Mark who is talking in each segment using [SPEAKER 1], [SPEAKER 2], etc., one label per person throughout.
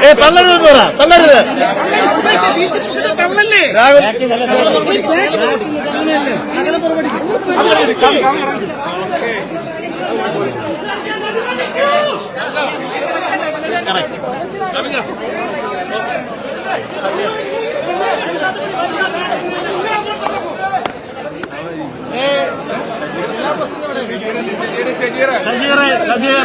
[SPEAKER 1] ഏ തള്ളരുത് പറ തള്ളരുത്. രാഹുൽ. ഷജീർ ഷജീർ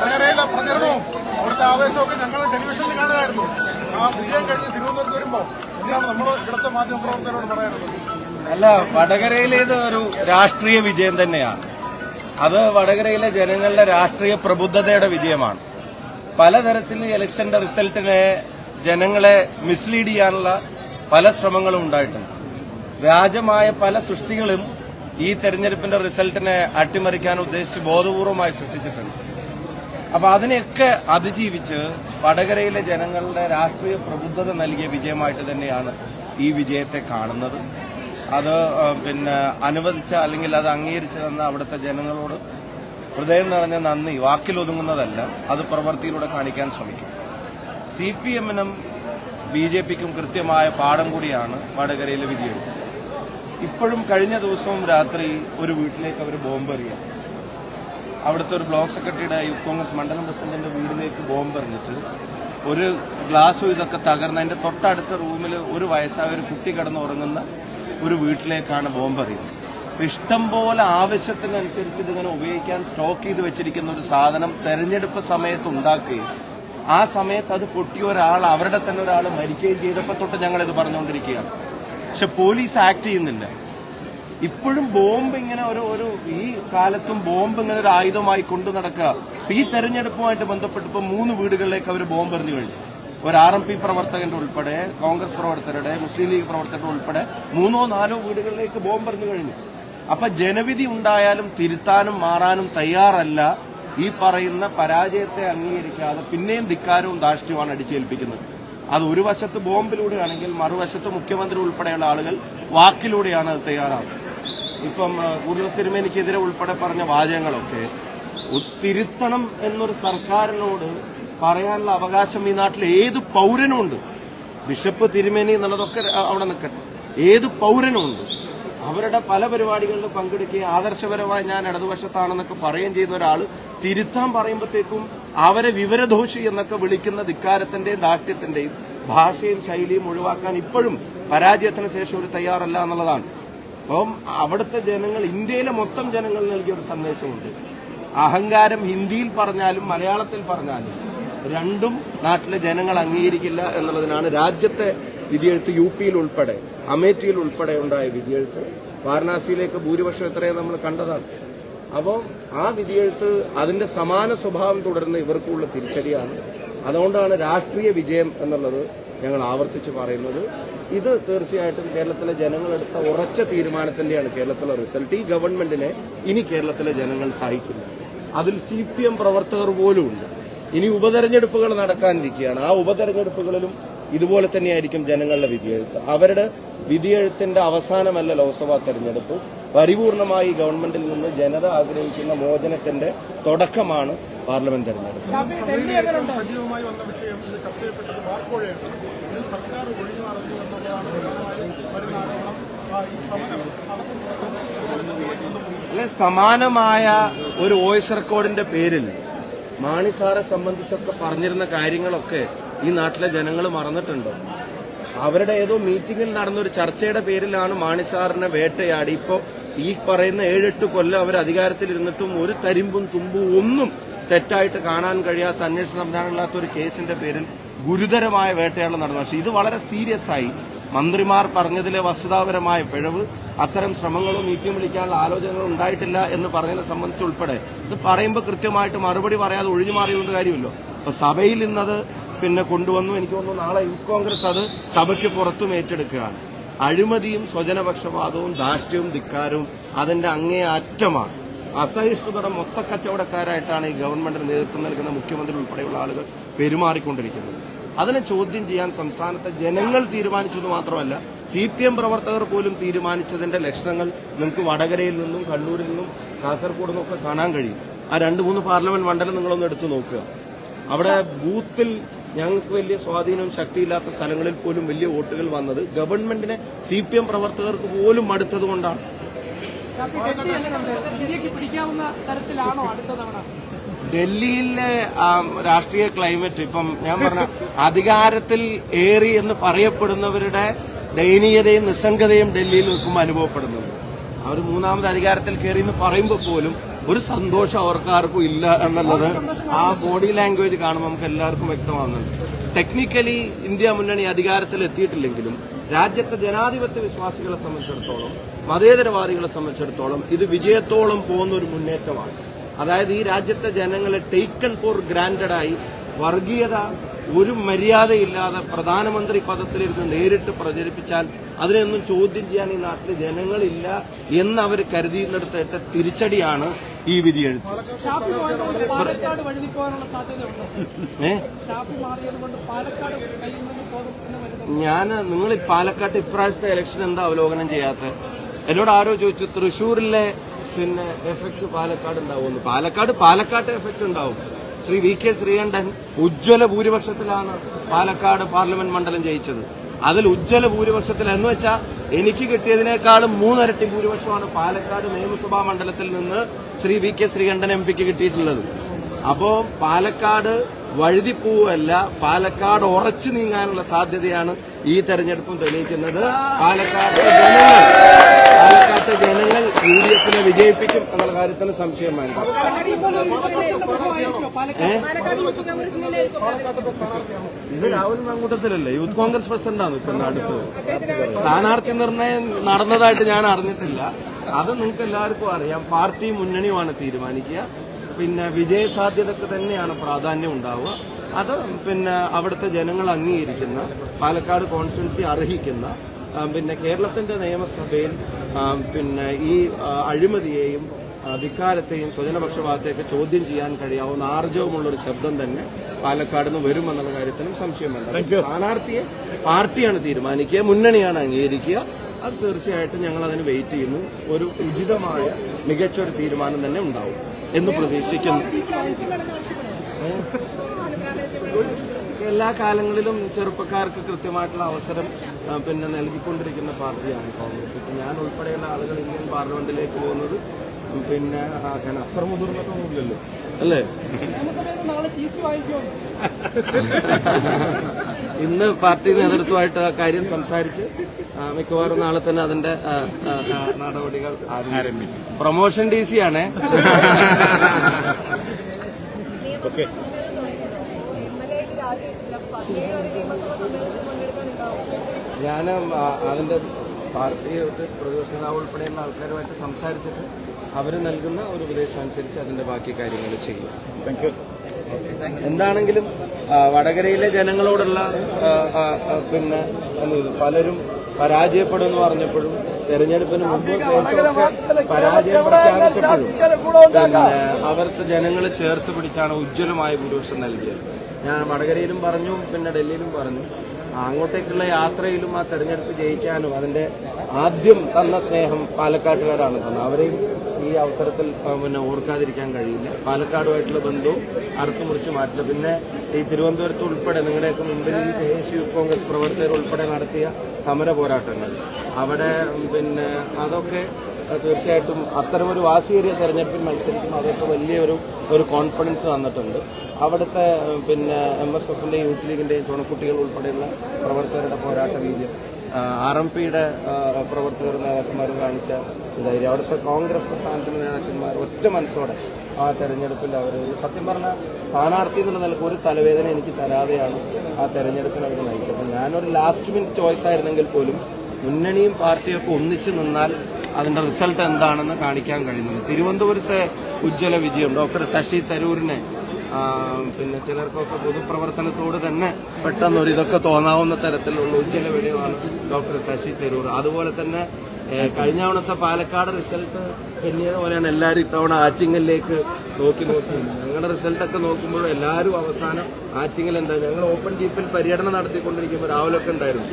[SPEAKER 2] വയറയിലെ പ്രചരണവും അവിടുത്തെ ആവേശമൊക്കെ ഞങ്ങൾ ടെലിവിഷനിൽ കാണുമായിരുന്നു ആ വിജയം കഴിഞ്ഞ് തിരുവനന്തപുരത്ത് വരുമ്പോൾ ഇതാണ് നമ്മൾ ഇവിടുത്തെ മാധ്യമപ്രവർത്തകരോട് പറയാനുള്ളത്.
[SPEAKER 3] അല്ല വടകരയിലേത് ഒരു രാഷ്ട്രീയ വിജയം തന്നെയാണ്. അത് വടകരയിലെ ജനങ്ങളുടെ രാഷ്ട്രീയ പ്രബുദ്ധതയുടെ വിജയമാണ്. പലതരത്തിൽ ഇലക്ഷന്റെ റിസൾട്ടിനെ ജനങ്ങളെ മിസ്ലീഡ് ചെയ്യാനുള്ള പല ശ്രമങ്ങളും ഉണ്ടായിട്ടുണ്ട്. വ്യാജമായ പല സൃഷ്ടികളും ഈ തെരഞ്ഞെടുപ്പിന്റെ റിസൾട്ടിനെ അട്ടിമറിക്കാൻ ഉദ്ദേശിച്ച് ബോധപൂർവമായി സൃഷ്ടിച്ചിട്ടുണ്ട്. അപ്പൊ അതിനെയൊക്കെ അതിജീവിച്ച് വടകരയിലെ ജനങ്ങളുടെ രാഷ്ട്രീയ പ്രബുദ്ധത നൽകിയ വിജയമായിട്ട് തന്നെയാണ് ഈ വിജയത്തെ കാണുന്നത്. അത് പിന്നെ അനുവദിച്ച അല്ലെങ്കിൽ അത് അംഗീകരിച്ചു തന്ന അവിടുത്തെ ജനങ്ങളോട് ഹൃദയം നിറഞ്ഞ നന്ദി. വാക്കിലൊതുങ്ങുന്നതല്ല. അത് പ്രവൃത്തിയിലൂടെ കാണിക്കാൻ ശ്രമിക്കും. സി പി എമ്മിനും ബി ജെ പിക്കും കൃത്യമായ പാഠം കൂടിയാണ് വടകരയിലെ വിധിയെടുത്തത് ഇപ്പോഴും കഴിഞ്ഞ ദിവസവും രാത്രി ഒരു വീട്ടിലേക്ക് അവർ ബോംബെറിയാം. അവിടുത്തെ ഒരു ബ്ലോക്ക് സെക്രട്ടറിയുടെ യൂത്ത് കോൺഗ്രസ് മണ്ഡലം പ്രസിഡന്റിന്റെ വീടിലേക്ക് ബോംബ് എറിഞ്ഞിട്ട് ഒരു ഗ്ലാസും ഇതൊക്കെ തകർന്ന് അതിന്റെ തൊട്ടടുത്ത റൂമിൽ ഒരു വയസ്സായ ഒരു കുട്ടി കിടന്നുറങ്ങുന്ന ഒരു വീട്ടിലേക്കാണ് ബോംബെറിയുന്നത്. ഇഷ്ടം പോലെ ആവശ്യത്തിനനുസരിച്ച് ഇതിങ്ങനെ ഉപയോഗിക്കാൻ സ്റ്റോക്ക് ചെയ്ത് വെച്ചിരിക്കുന്ന ഒരു സാധനം തെരഞ്ഞെടുപ്പ് സമയത്ത് ഉണ്ടാക്കുകയും ആ സമയത്ത് അത് പൊട്ടിയ ഒരാൾ അവരുടെ തന്നെ ഒരാൾ മരിക്കുകയും ചെയ്തപ്പോൾ തൊട്ട് ഞങ്ങൾ ഇത് പറഞ്ഞുകൊണ്ടിരിക്കുകയാണ്. പക്ഷെ പോലീസ് ആക്ട് ചെയ്യുന്നില്ല. ഇപ്പോഴും ബോംബ് ഇങ്ങനെ ഒരു ഒരു ഈ കാലത്തും ബോംബ് ഇങ്ങനെ ഒരു ആയുധമായി കൊണ്ടു നടക്കുക. ഈ തെരഞ്ഞെടുപ്പുമായിട്ട് ബന്ധപ്പെട്ട് മൂന്ന് വീടുകളിലേക്ക് അവർ ബോംബ് എറിഞ്ഞു കഴിഞ്ഞു. ഒരു ആർ എം പി പ്രവർത്തകന്റെ ഉൾപ്പെടെ കോൺഗ്രസ് പ്രവർത്തകരുടെ മുസ്ലിം ലീഗ് പ്രവർത്തകരുടെ ഉൾപ്പെടെ മൂന്നോ നാലോ വീടുകളിലേക്ക് ബോംബ് എറിഞ്ഞു കഴിഞ്ഞു. അപ്പൊ ജനവിധി ഉണ്ടായാലും തിരുത്താനും മാറാനും തയ്യാറല്ല. ഈ പറയുന്ന പരാജയത്തെ അംഗീകരിക്കാതെ പിന്നെയും ധിക്കാരവും ധാർഷ്ട്യവുമാണ് അടിച്ചേൽപ്പിക്കുന്നത്. അത് ഒരു വശത്ത് ബോംബിലൂടെയാണെങ്കിൽ മറുവശത്ത് മുഖ്യമന്ത്രി ഉൾപ്പെടെയുള്ള ആളുകൾ വാക്കിലൂടെയാണ് അത് തയ്യാറാവുന്നത്. ഇപ്പം കൂടുതൽ തിരുമേനിക്കെതിരെ ഉൾപ്പെടെ പറഞ്ഞ വാചകങ്ങളൊക്കെ തിരുത്തണം എന്നൊരു സർക്കാരിനോട് പറയാനുള്ള അവകാശം ഈ നാട്ടിൽ ഏത് പൗരനുമുണ്ട്? ബിഷപ്പ് തിരുമേനി എന്നുള്ളതൊക്കെ അവിടെ നിൽക്കട്ടെ. ഏത് പൗരനുമുണ്ട്? അവരുടെ പല പരിപാടികളിലും പങ്കെടുക്കുകയും ആദർശപരമായി ഞാൻ ഇടതുപക്ഷത്താണെന്നൊക്കെ പറയുകയും ചെയ്യുന്ന ഒരാൾ തിരുത്താൻ പറയുമ്പോഴത്തേക്കും അവരെ വിവരദോഷി എന്നൊക്കെ വിളിക്കുന്ന ധിക്കാരത്തിന്റെയും ദാഷ്ട്യത്തിന്റെയും ഭാഷയും ശൈലിയും ഒഴിവാക്കാൻ ഇപ്പോഴും പരാജയത്തിന് ശേഷം ഒരു തയ്യാറല്ല എന്നുള്ളതാണ്. അപ്പം അവിടുത്തെ ജനങ്ങൾ ഇന്ത്യയിലെ മൊത്തം ജനങ്ങൾ നൽകിയ ഒരു സന്ദേശമുണ്ട്. അഹങ്കാരം ഹിന്ദിയിൽ പറഞ്ഞാലും മലയാളത്തിൽ പറഞ്ഞാലും രണ്ടും നാട്ടിലെ ജനങ്ങൾ അംഗീകരിക്കില്ല എന്നുള്ളതിനാണ് രാജ്യത്തെ വിധിയെഴുത്ത് യു പിയിൽ ഉൾപ്പെടെ അമേഠിയിൽ ഉൾപ്പെടെ ഉണ്ടായ വിധിയെഴുത്ത് വാരണാസിയിലേക്ക് ഭൂരിപക്ഷം എത്രയാണ് നമ്മൾ കണ്ടതാണ്. അപ്പോൾ ആ വിധിയെഴുത്ത് അതിന്റെ സമാന സ്വഭാവം തുടരുന്ന ഇവർക്കുള്ള തിരിച്ചടിയാണ്. അതുകൊണ്ടാണ് രാഷ്ട്രീയ വിജയം എന്നുള്ളത് ഞങ്ങൾ ആവർത്തിച്ച് പറയുന്നത്. ഇത് തീർച്ചയായിട്ടും കേരളത്തിലെ ജനങ്ങളെടുത്ത ഉറച്ച തീരുമാനത്തിന്റെയാണ് കേരളത്തിലെ റിസൾട്ട്. ഈ ഗവൺമെന്റിനെ ഇനി കേരളത്തിലെ ജനങ്ങൾ സഹിക്കില്ല. അതിൽ സി പി എം പ്രവർത്തകർ പോലും ഉണ്ട്. ഇനി ഉപതെരഞ്ഞെടുപ്പുകൾ നടക്കാനിരിക്കുകയാണ്. ആ ഉപതെരഞ്ഞെടുപ്പുകളിലും ഇതുപോലെ തന്നെയായിരിക്കും ജനങ്ങളുടെ വിധിയെഴുത്ത്. അവരുടെ വിധിയെഴുത്തിന്റെ അവസാനമല്ല ലോക്സഭാ തെരഞ്ഞെടുപ്പ്. പരിപൂർണമായി ഗവൺമെന്റിൽ നിന്ന് ജനത ആഗ്രഹിക്കുന്ന മോചനത്തിന്റെ തുടക്കമാണ് പാർലമെന്റ് തെരഞ്ഞെടുപ്പ്. അല്ലെ സമാനമായ ഒരു വോയിസ് റെക്കോർഡിന്റെ പേരിൽ മാണി സാറെ സംബന്ധിച്ചൊക്കെ പറഞ്ഞിരുന്ന കാര്യങ്ങളൊക്കെ ഈ നാട്ടിലെ ജനങ്ങൾ മറന്നിട്ടുണ്ടോ. അവരുടെ ഏതോ മീറ്റിംഗിൽ നടന്ന ഒരു ചർച്ചയുടെ പേരിലാണ് മാണി സാറിനെ വേട്ടയാടി. ഇപ്പോ ഈ പറയുന്ന ഏഴെട്ട് കൊല്ലം അവർ അധികാരത്തിൽ ഒരു തരിമ്പും തുമ്പും ഒന്നും തെറ്റായിട്ട് കാണാൻ കഴിയാത്ത അന്വേഷണ സംവിധാനമില്ലാത്ത ഒരു കേസിന്റെ പേരിൽ ഗുരുതരമായ വേട്ടയാടൽ നടന്നു. പക്ഷേ ഇത് വളരെ സീരിയസ് ആയി. മന്ത്രിമാർ പറഞ്ഞതിലെ വസ്തുതാപരമായ പിഴവ് അത്തരം ശ്രമങ്ങളും മീറ്റിംഗ് വിളിക്കാനുള്ള ആലോചനകളും ഉണ്ടായിട്ടില്ല എന്ന് പറഞ്ഞതിനെ സംബന്ധിച്ച് ഉൾപ്പെടെ ഇത് പറയുമ്പോൾ കൃത്യമായിട്ട് മറുപടി പറയാതെ ഒഴിഞ്ഞു മാറിയുകൊണ്ട് കാര്യമില്ലോ. അപ്പൊ സഭയിൽ ഇന്നത് പിന്നെ കൊണ്ടുവന്നു. എനിക്ക് തോന്നുന്നു നാളെ യൂത്ത് കോൺഗ്രസ് അത് സഭയ്ക്ക് പുറത്തും ഏറ്റെടുക്കുകയാണ്. അഴിമതിയും സ്വജനപക്ഷപാതവും ധാർഷ്ട്യവും ധിക്കാരവും അതിന്റെ അങ്ങേ അറ്റമാണ് അസഹിഷ്ണുതയുടെ മൊത്തക്കച്ചവടക്കാരായിട്ടാണ് ഈ ഗവൺമെന്റിന് നേതൃത്വം നൽകുന്ന മുഖ്യമന്ത്രി ഉൾപ്പെടെയുള്ള ആളുകൾ പെരുമാറിക്കൊണ്ടിരിക്കുന്നത്. അതിനെ ചോദ്യം ചെയ്യാൻ സംസ്ഥാനത്തെ ജനങ്ങൾ തീരുമാനിച്ചത് മാത്രമല്ല സി പി എം പ്രവർത്തകർ പോലും തീരുമാനിച്ചതിന്റെ ലക്ഷണങ്ങൾ നിങ്ങൾക്ക് വടകരയിൽ നിന്നും കണ്ണൂരിൽ നിന്നും കാസർഗോഡ് നിന്നൊക്കെ കാണാൻ കഴിയും. ആ രണ്ട് മൂന്ന് പാർലമെന്റ് മണ്ഡലം നിങ്ങളൊന്ന് എടുത്തു നോക്കുക. അവിടെ ബൂത്തിൽ ഞങ്ങൾക്ക് വലിയ സ്വാധീനവും ശക്തിയില്ലാത്ത സ്ഥലങ്ങളിൽ പോലും വലിയ വോട്ടുകൾ വന്നത് ഗവൺമെന്റിനെ സി പി എം പ്രവർത്തകർക്ക് പോലും മടുത്തത് കൊണ്ടാണ് ഡൽഹിയിലെ രാഷ്ട്രീയ ക്ലൈമറ്റ് ഇപ്പം ഞാൻ പറഞ്ഞ അധികാരത്തിൽ ഏറി എന്ന് പറയപ്പെടുന്നവരുടെ ദയനീയതയും നിസ്സംഗതയും ഡൽഹിയിൽ നിൽക്കുമ്പോൾ അനുഭവപ്പെടുന്നുണ്ട്. അവർ മൂന്നാമത് അധികാരത്തിൽ കയറി എന്ന് പറയുമ്പോൾ പോലും ഒരു സന്തോഷം അവർക്കാർക്കും ഇല്ല എന്നുള്ളത് ആ ബോഡി ലാംഗ്വേജ് കാണുമ്പോൾ നമുക്ക് എല്ലാവർക്കും വ്യക്തമാകുന്നുണ്ട് ടെക്നിക്കലി ഇന്ത്യ മുന്നണി അധികാരത്തിൽ എത്തിയിട്ടില്ലെങ്കിലും രാജ്യത്തെ ജനാധിപത്യ വിശ്വാസികളെ സംബന്ധിച്ചിടത്തോളം മതേതരവാദികളെ സംബന്ധിച്ചിടത്തോളം ഇത് വിജയത്തോളം പോകുന്ന ഒരു മുന്നേറ്റമാണ്. അതായത് ഈ രാജ്യത്തെ ജനങ്ങളെ ടേക്കൺ ഫോർ ഗ്രാൻഡഡ് ആയി വർഗീയത ഒരു മര്യാദയില്ലാതെ പ്രധാനമന്ത്രി പദത്തിലിരുന്ന് നേരിട്ട് പ്രചരിപ്പിച്ചാൽ അതിനൊന്നും ചോദ്യം ചെയ്യാൻ ഈ നാട്ടിൽ ജനങ്ങളില്ല എന്നവർ അവർ കരുതിയെടുത്തേറ്റ തിരിച്ചടിയാണ് ഈ വിധിയെഴുത്ത്.
[SPEAKER 4] എഴുത്ത്
[SPEAKER 3] ഏ? ഞാൻ നിങ്ങൾ ഈ പാലക്കാട്ട് ഇപ്രാവശ്യത്തെ ഇലക്ഷൻ എന്താ അവലോകനം ചെയ്യാത്ത? എന്നോട് ആരോ ചോദിച്ചു തൃശ്ശൂരിലെ പിന്നെ എഫക്ട് പാലക്കാട് ഉണ്ടാവുമെന്ന്. പാലക്കാട് പാലക്കാട്ടെ എഫക്ട് ഉണ്ടാവും. ശ്രീ വി കെ ശ്രീകണ്ഠൻ ഉജ്ജ്വല ഭൂരിപക്ഷത്തിലാണ് പാലക്കാട് പാർലമെന്റ് മണ്ഡലം ജയിച്ചത്. അതിൽ ഉജ്ജ്വല ഭൂരിപക്ഷത്തിൽ എന്ന് വെച്ചാൽ എനിക്ക് കിട്ടിയതിനേക്കാളും മൂന്നരട്ടി ഭൂരിപക്ഷമാണ് പാലക്കാട് നിയമസഭാ മണ്ഡലത്തിൽ നിന്ന് Shri V K Sreekandan M പിക്ക് കിട്ടിയിട്ടുള്ളത്. അപ്പോ പാലക്കാട് വഴുതിപ്പോവല്ല പാലക്കാട് ഉറച്ചു നീങ്ങാനുള്ള സാധ്യതയാണ് ഈ തെരഞ്ഞെടുപ്പും തെളിയിക്കുന്നത്. പാലക്കാട്ടെ ജനങ്ങൾ പാലക്കാട്ടെ ജനങ്ങൾ യു ഡി എഫിനെ വിജയിപ്പിക്കും എന്നുള്ള കാര്യത്തിന് സംശയം വേണ്ട. ഇത് രാഹുൽ മങ്കൂട്ടത്തിലല്ലേ? യൂത്ത് കോൺഗ്രസ് പ്രസിഡന്റാണ് നിൽക്കുന്നത് അടുത്തത് സ്ഥാനാർത്ഥി നിർണയം നടന്നതായിട്ട് ഞാൻ അറിഞ്ഞിട്ടില്ല. അത് നിങ്ങൾക്ക് എല്ലാവർക്കും അറിയാം. പാർട്ടി മുന്നണിയുമാണ് തീരുമാനിക്കുക. പിന്നെ വിജയ സാധ്യതക്ക് തന്നെയാണ് പ്രാധാന്യം ഉണ്ടാവുക. അത് പിന്നെ അവിടുത്തെ ജനങ്ങൾ അംഗീകരിക്കുന്ന പാലക്കാട് കോൺസ്റ്റിറ്റ്യൻസി അർഹിക്കുന്ന പിന്നെ കേരളത്തിന്റെ നിയമസഭയിൽ പിന്നെ ഈ അഴിമതിയെയും ധിക്കാരത്തെയും സ്വജനപക്ഷപാതത്തെയൊക്കെ ചോദ്യം ചെയ്യാൻ കഴിയാവുന്ന ആർജവമുള്ള ഒരു ശബ്ദം തന്നെ പാലക്കാട് നിന്ന് വരുമെന്നുള്ള കാര്യത്തിലും സംശയം വേണ്ട സ്ഥാനാർത്ഥിയെ പാർട്ടിയാണ് തീരുമാനിക്കുക മുന്നണിയാണ് അംഗീകരിക്കുക. അത് തീർച്ചയായിട്ടും ഞങ്ങൾ അതിന് വെയിറ്റ് ചെയ്യുന്നു. ഒരു ഉചിതമായ മികച്ച ഒരു തീരുമാനം തന്നെ ഉണ്ടാവും. എന്ന് പ്രതീക്ഷിക്കുന്നു. എല്ലാ കാലങ്ങളിലും ചെറുപ്പക്കാർക്ക് കൃത്യമായിട്ടുള്ള അവസരം പിന്നെ നൽകിക്കൊണ്ടിരിക്കുന്ന പാർട്ടിയാണ് കോൺഗ്രസ്. ഇപ്പൊ ഞാൻ ഉൾപ്പെടെയുള്ള ആളുകൾ ഇന്ത്യൻ പാർലമെന്റിലേക്ക് പോകുന്നത് പിന്നെ ഞാൻ അത്ര മുതിർന്നിട്ടൊന്നുമില്ലല്ലോ അല്ലേ? ഇന്ന് പാർട്ടി നേതൃത്വമായിട്ട് ആ കാര്യം സംസാരിച്ച് മിക്കവാറും നാളെ തന്നെ അതിന്റെ നടപടികൾ ആരംഭിക്കും. പ്രൊമോഷൻ ഡി സി ആണേ. ഞാൻ അതിന്റെ പാർട്ടിയായിട്ട് പ്രതിപക്ഷ നേതാവ് ഉൾപ്പെടെയുള്ള ആൾക്കാരുമായിട്ട് സംസാരിച്ചിട്ട് അവർ നൽകുന്ന ഒരു ഉപദേശം അനുസരിച്ച് അതിന്റെ ബാക്കി കാര്യങ്ങൾ ചെയ്യും. എന്താണെങ്കിലും വടകരയിലെ ജനങ്ങളോടുള്ള പിന്നെ എന്ത് പരാജയപ്പെടുമെന്ന് പറഞ്ഞപ്പോഴും തെരഞ്ഞെടുപ്പിന് മുമ്പ് പരാജയം പ്രഖ്യാപിച്ചപ്പോഴും പിന്നെ അവർക്ക് ജനങ്ങൾ ചേർത്ത് പിടിച്ചാണ് ഉജ്ജ്വലമായ ഭൂരിപക്ഷം നൽകിയത്. ഞാൻ വടകരയിലും പറഞ്ഞു പിന്നെ ഡൽഹിയിലും പറഞ്ഞു. അങ്ങോട്ടേക്കുള്ള യാത്രയിലും ആ തെരഞ്ഞെടുപ്പ് ജയിക്കാനും അതിന്റെ ആദ്യം തന്ന സ്നേഹം പാലക്കാട്ടുകാരാണ് തന്നത്. അവരെയും ഈ അവസരത്തിൽ പിന്നെ ഓർക്കാതിരിക്കാൻ കഴിയില്ല. പാലക്കാടുമായിട്ടുള്ള ബന്ധവും അറുത്തു മുറിച്ച് മാറ്റില്ല. പിന്നെ ഈ തിരുവനന്തപുരത്ത് ഉൾപ്പെടെ നിങ്ങളുടെയൊക്കെ മുമ്പിൽ കെ എസ് യു കോൺഗ്രസ് പ്രവർത്തകർ ഉൾപ്പെടെ നടത്തിയ സമര പോരാട്ടങ്ങൾ അവിടെ പിന്നെ അതൊക്കെ തീർച്ചയായിട്ടും അത്തരമൊരു വാശിയേറിയ തെരഞ്ഞെടുപ്പിൽ മത്സരിക്കും അതൊക്കെ വലിയൊരു ഒരു കോൺഫിഡൻസ് തന്നിട്ടുണ്ട്. അവിടുത്തെ പിന്നെ എം എസ് എഫിന്റെയും യൂത്ത് ലീഗിന്റെയും ചുണക്കുട്ടികൾ ഉൾപ്പെടെയുള്ള പ്രവർത്തകരുടെ പോരാട്ട വീര്യം ആർ എം പിയുടെ പ്രവർത്തകർ നേതാക്കന്മാരും കാണിച്ച ധൈര്യം. അവിടുത്തെ കോൺഗ്രസ് പ്രസ്ഥാനത്തിലെ നേതാക്കന്മാർ ഒറ്റ മനസ്സോടെ ആ തെരഞ്ഞെടുപ്പിൽ അവർ സത്യം പറഞ്ഞാൽ സ്ഥാനാർത്ഥി എന്നുള്ള നിലയ്ക്ക് ഒരു തലവേദന എനിക്ക് തരാതെയാണ് ആ തെരഞ്ഞെടുപ്പിൽ അവർ നയിച്ചത്. അപ്പം ഞാനൊരു ലാസ്റ്റ് മിനിറ്റ് ചോയ്സ് ആയിരുന്നെങ്കിൽ പോലും മുന്നണിയും പാർട്ടിയൊക്കെ ഒന്നിച്ചു നിന്നാൽ അതിന്റെ റിസൾട്ട് എന്താണെന്ന് കാണിക്കാൻ കഴിയുന്നത്. തിരുവനന്തപുരത്തെ ഉജ്ജ്വല വിജയം ഡോക്ടർ ശശി തരൂരിനെ പിന്നെ ചിലർക്കൊക്കെ പൊതുപ്രവർത്തനത്തോട് തന്നെ പെട്ടെന്ന് ഒരു ഇതൊക്കെ തോന്നാവുന്ന തരത്തിലുള്ള ഉജ്ജ്വല വിജയമാണ് ഡോക്ടർ ശശി തരൂർ. അതുപോലെ തന്നെ കഴിഞ്ഞ തവണത്തെ പാലക്കാട് റിസൾട്ട് പിന്നീട് പോലെയാണ് എല്ലാവരും ഇത്തവണ ആറ്റിങ്ങലിലേക്ക് നോക്കി നോക്കി. ഞങ്ങളുടെ റിസൾട്ടൊക്കെ നോക്കുമ്പോഴും എല്ലാവരും അവസാനം ആറ്റിങ്ങൽ എന്താ ഞങ്ങൾ ഓപ്പൺ ജീപ്പിൽ പര്യടനം നടത്തിക്കൊണ്ടിരിക്കുമ്പോൾ രാവിലൊക്കെ ഉണ്ടായിരുന്നു.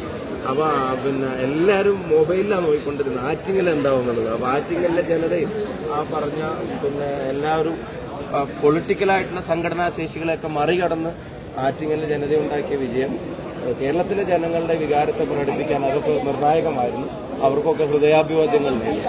[SPEAKER 3] അപ്പൊ പിന്നെ എല്ലാവരും മൊബൈലിലാണ് നോക്കിക്കൊണ്ടിരുന്നത്. ആറ്റിങ്ങൽ എന്താവും എന്നുള്ളത് അപ്പൊ ആറ്റിങ്ങലിലെ ജനതയും ആ പറഞ്ഞ പിന്നെ എല്ലാവരും പൊളിറ്റിക്കലായിട്ടുള്ള സംഘടനാ ശേഷികളെയൊക്കെ മറികടന്ന് ആറ്റിങ്ങൽ ജനതയുണ്ടാക്കിയ വിജയം കേരളത്തിലെ ജനങ്ങളുടെ വികാരത്തെ പ്രകടിപ്പിക്കാൻ അതൊക്കെ നിർണായകമായിരുന്നു. അവർക്കൊക്കെ ഹൃദയാഭിവാദ്യങ്ങൾ നേടി.